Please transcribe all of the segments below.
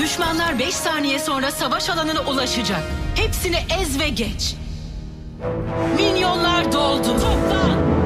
Düşmanlar 5 saniye sonra savaş alanına ulaşacak. Hepsini ez ve geç. Minyonlar doldu. Toplan.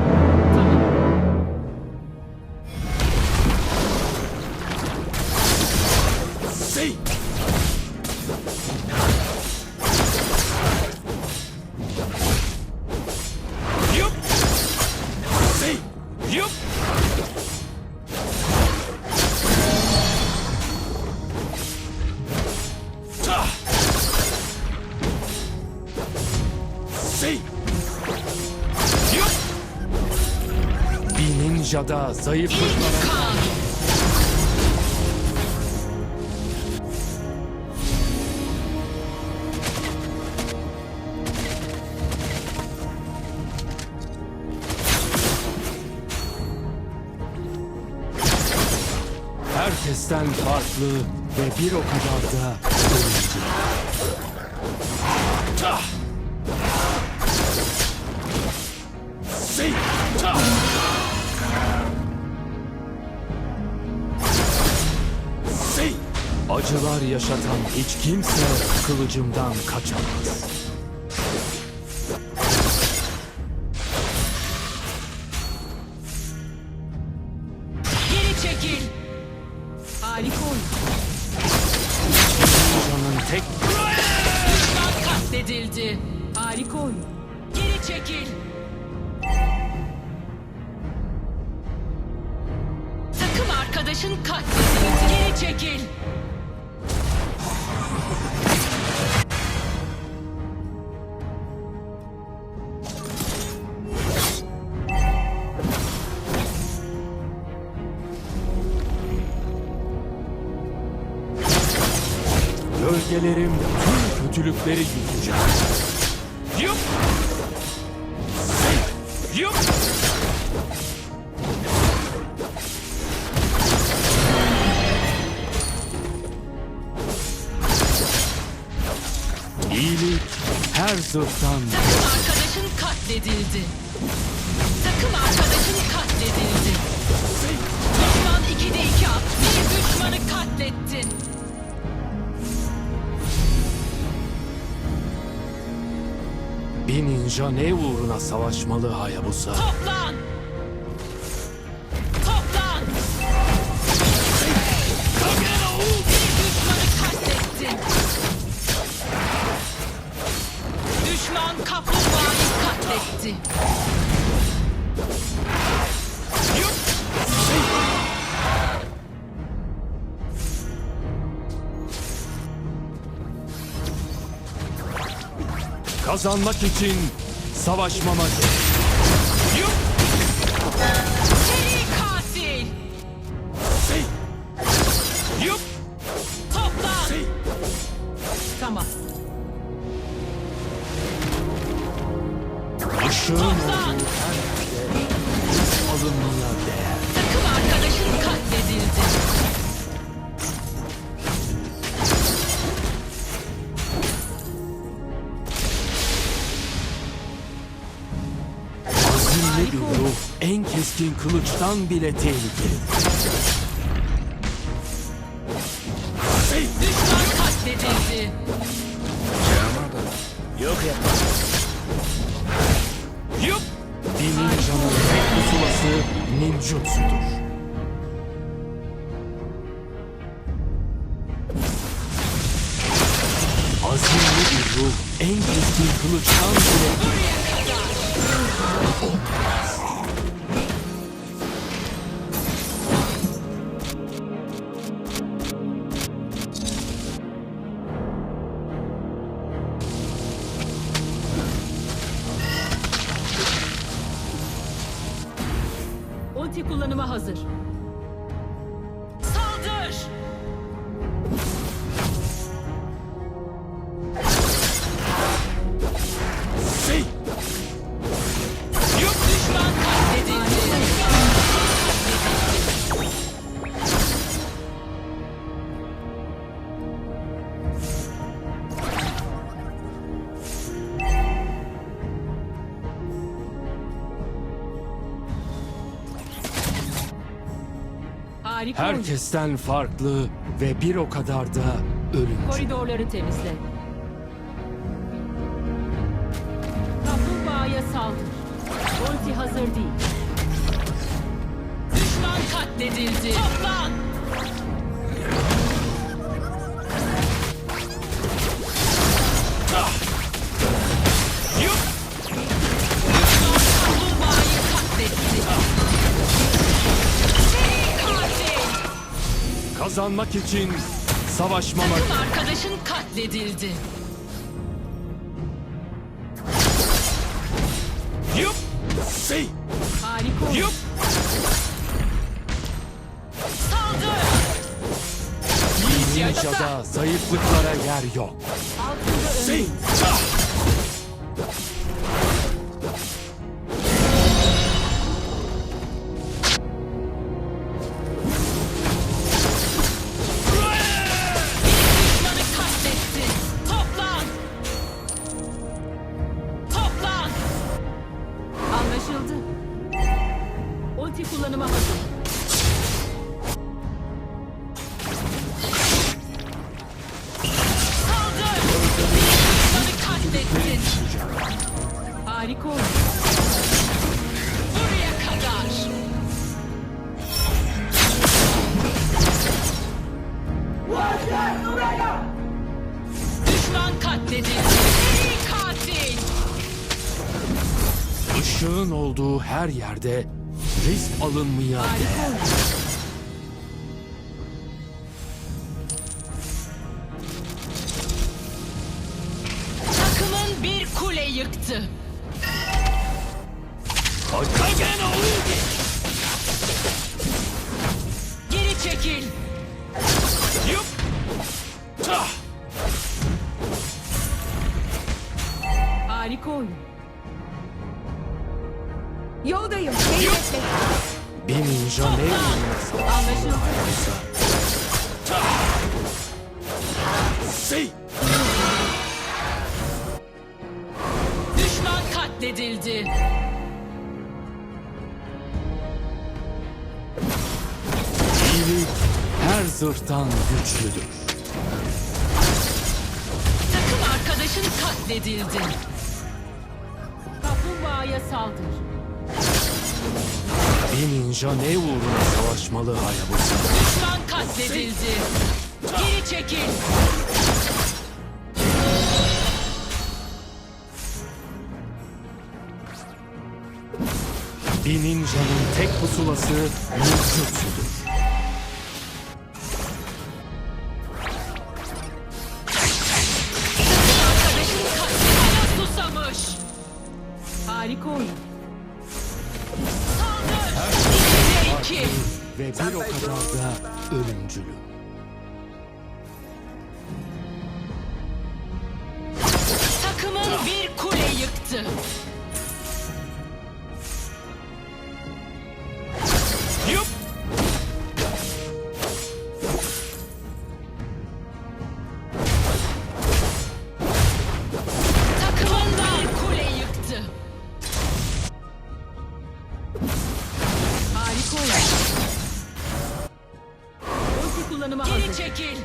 Bir ninjada zayıflık İlk kan. herkesten farklı ve bir o kadar da ölümcül. Acılar yaşatan hiç kimse kılıcımdan kaçamaz. Geri çekil. Harika oyun. Ninjanın tek Düşman katledildi. Harika oyun. Geri çekil. Takım arkadaşın katledildi. Geri çekil. Gölgelerim tüm kötülükleri yutacak. Yup! Yup! İyilik her zırhtan Takım arkadaşın katledildi. Takım arkadaşın katledildi. Düşman 2'de 2 at. Bir düşmanı katlettin. Bir ninja ne uğruna savaşmalı Hayabusa? Toplan! Kazanmak için savaşmama gerek. Seri katil! Yup! Toplan! Tamam. Işığın kılıçtan bile tehlikeli. Düşman katledildi. Yup! Bir ninjanın tek pusulası ninjutsudur. Azimli bir ruh en keskin kılıçtan bile Ulti kullanıma hazır. Harika. Herkesten farklı ve bir o kadar da ölümcül. Koridorları temizle. Kaplumbağaya saldır. Ulti hazır değil. Düşman katledildi. Toplan. Kazanmak için savaşmama Takım arkadaşın katledildi. Yup. Say. Harika. Yup. Saldır. ninjada zayıflıklara yer yok. Altında Say. Düşman katledildi. Seri katil. Işığın olduğu her yerde risk alınmaya değer. Harika oyun. Yoldayım. Beni bekle. Bir ninja ne Anlaşıldı. Say. Düşman katledildi. İyilik her zırhtan güçlüdür. Takım arkadaşın katledildi. Kaplumbağaya saldır. Bir ninja ne uğruna savaşmalı Hayabusa? Düşman katledildi. Geri çekil. Bir ninjanın tek pusulası ninjutsudur. Ve bir o kadar da ölümcülü. Takımın bir kule yıktı. Kullanıma Geri hazır. çekil.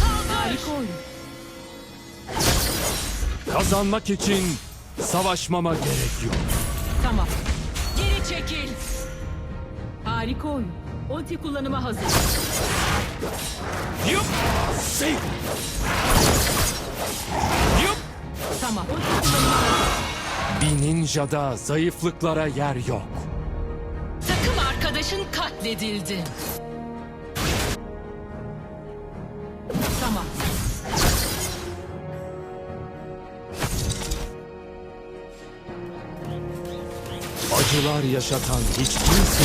Saldır. Harika oyun. Kazanmak için savaşmama gerek yok. Tamam. Geri çekil. Harika oyun. Ulti kullanıma hazır. Yup. Say. Yup. Tamam. Ulti kullanıma hazır. Bir ninjada zayıflıklara yer yok. Takım arkadaşın katledildi. Acılar yaşatan hiç kimse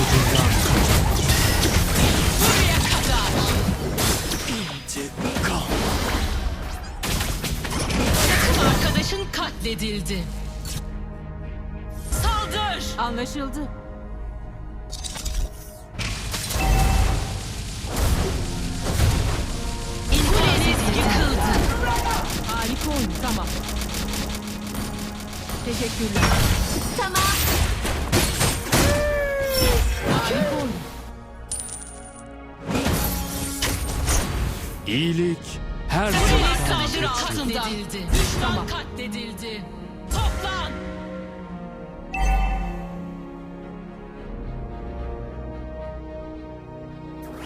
kaçamaz. Buraya kadar. İntikam. Arkadaşın katledildi. Saldır. Anlaşıldı. Kuleniz yıkıldı. Harika oyun. Tamam. Teşekkürler. İyilik her zaman saldırı altında. Düşman katledildi. Toplan.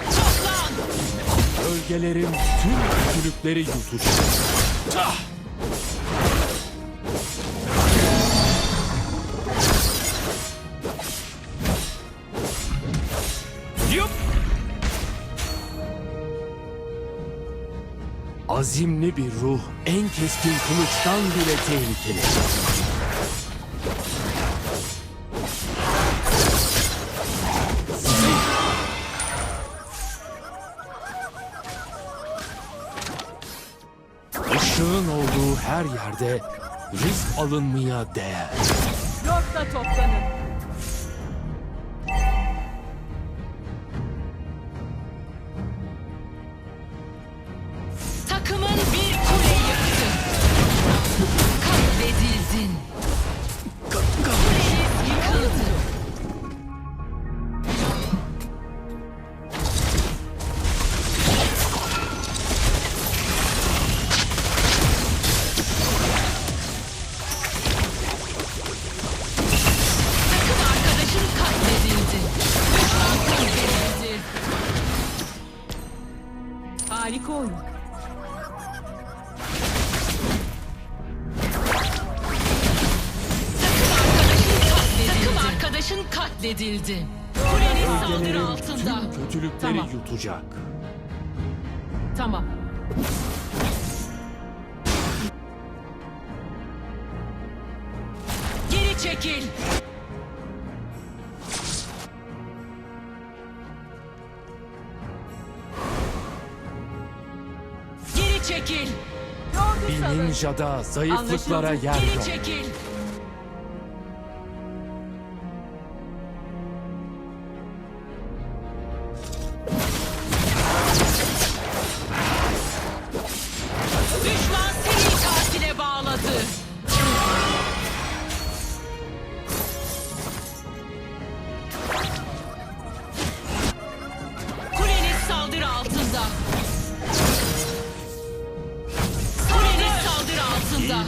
Toplan. Bölgelerin tüm kötülükleri yutuştu. Ah! Azimli bir ruh en keskin kılıçtan bile tehlikeli. Işığın olduğu her yerde risk alınmaya değer. Lord'la toplanın. Harika oyun. Takım arkadaşın katledildi. Kuleniz saldırı altında. tüm kötülükleri Tamam. yutacak. Tamam. Geri çekil. Geri çekil. Bir ninjada zayıflıklara Anlaşıldı. yer Geri yok. çekil.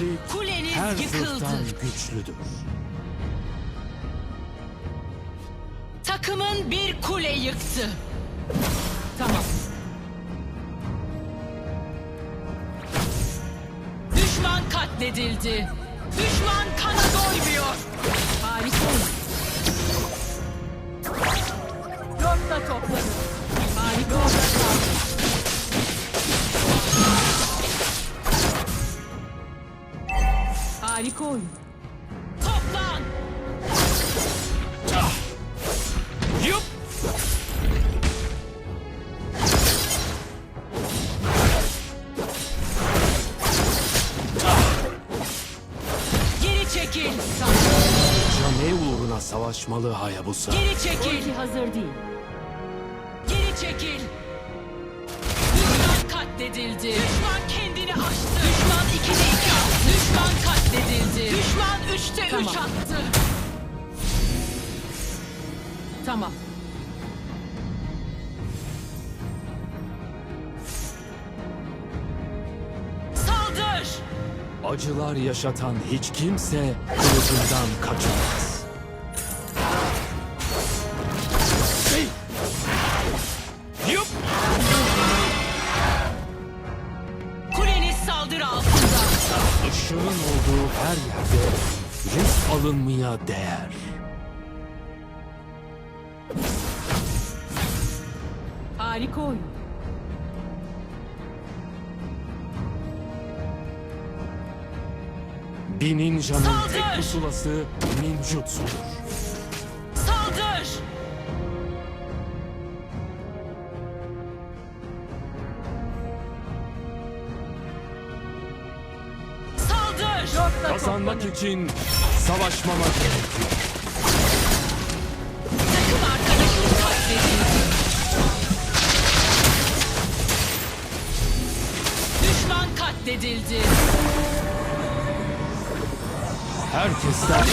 İyilik Kuleniz her yıkıldı. güçlüdür. Takımın bir kule yıktı. Tamam. Düşman katledildi. Düşman kana doymuyor. Harika. Lord'la toplanın. Harika Harika oyun. Toplan. Yup! Geri çekil. Cane uğruna savaşmalı Hayabusa. Geri çekil. Ulti hazır değil. Geri çekil. Düşman katledildi. Düşman kendini aştı. Düşman 2'de 2 attı. Düşman. Düşman 3'te 3 Tamam. attı. Tamam. Saldır. Acılar yaşatan hiç kimse kılıcından kaçamaz. Harika oyun. Bir ninjanın tek pusulası ninjutsudur. Saldır. Saldır. Kazanmak için savaşmama gerek katledildi. Herkesten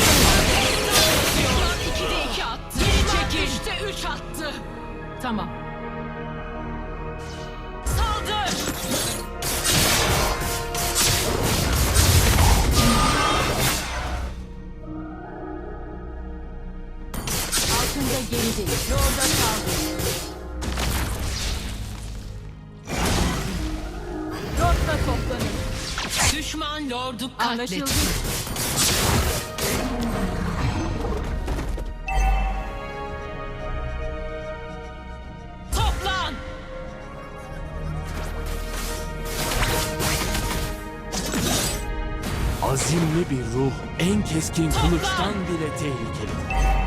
Düşman 2'de 2 attı. Geri çekil. 3'te 3 attı. Tamam. Lordu Anlaşıldı. katledildi. Toplan! Azimli bir ruh en keskin kılıçtan bile tehlikelidir.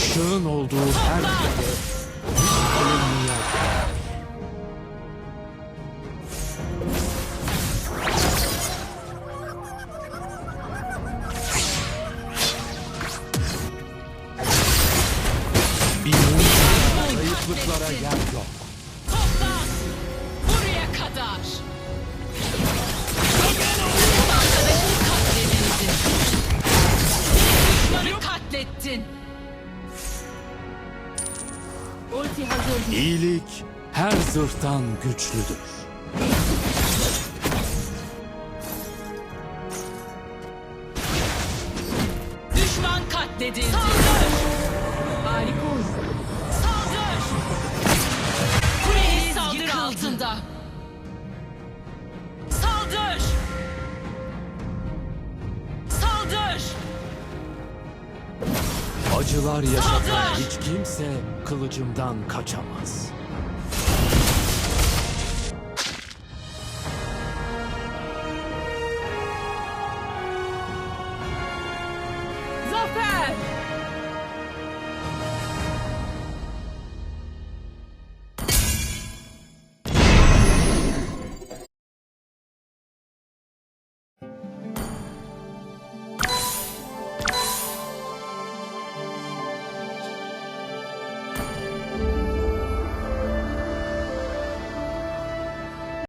Işığın olduğu her yerde bir alınmaya İyilik her zırhtan güçlüdür. Düşman katledildi. Harika oyun. Saldır! Kuleniz saldırı altında. Saldır! Saldır! Acılar yaşatan Saldır! hiç kimse kılıcımdan kaçamaz.